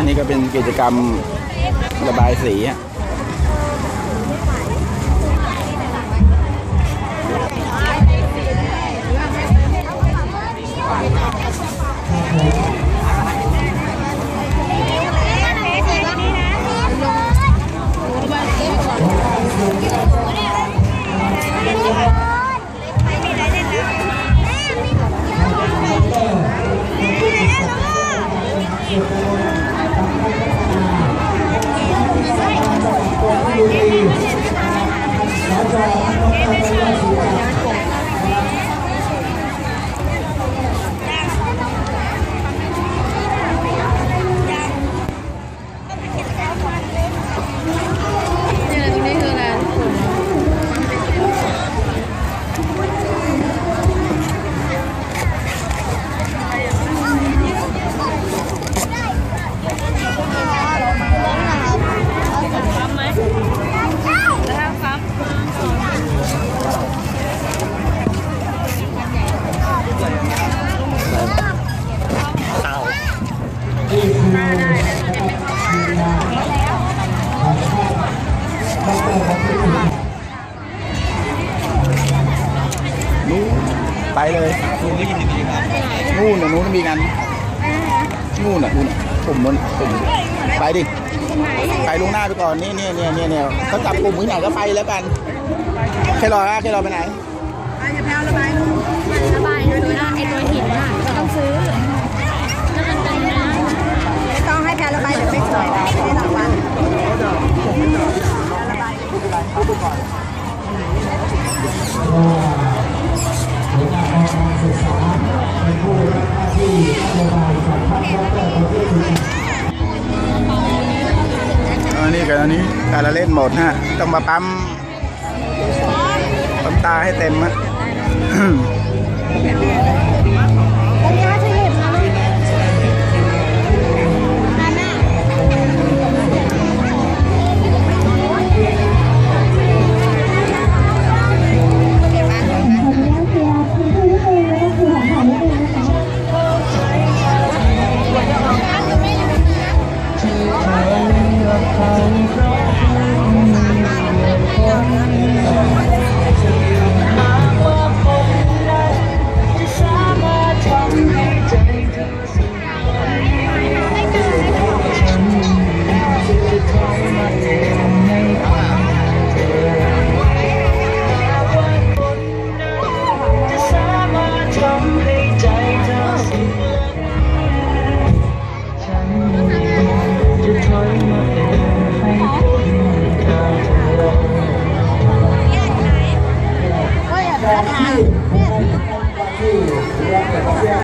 อันนี้ก็เป็นกิจกรรมระบายสีฮะ ไปเลยนู่นนี่นู่นน่ะนู้นมีงานนู่นน่ะนู่นน่ะกลุ่มนู้นกลุ่มไปดิไปลวงหน้าไปก่อนนี่เนี่ยเนี่ยเนี่ยเนี่ยเขาจับกลุ่มที่ไหนก็ไปแล้วกันแค่รอนะแค่รอไปไหนระบายดู อันนี้กับอันนี้การละเล่นหมดฮะ ต้องมาปั๊มปั๊มตาให้เต็มฮะ ก็อย่าไปทาน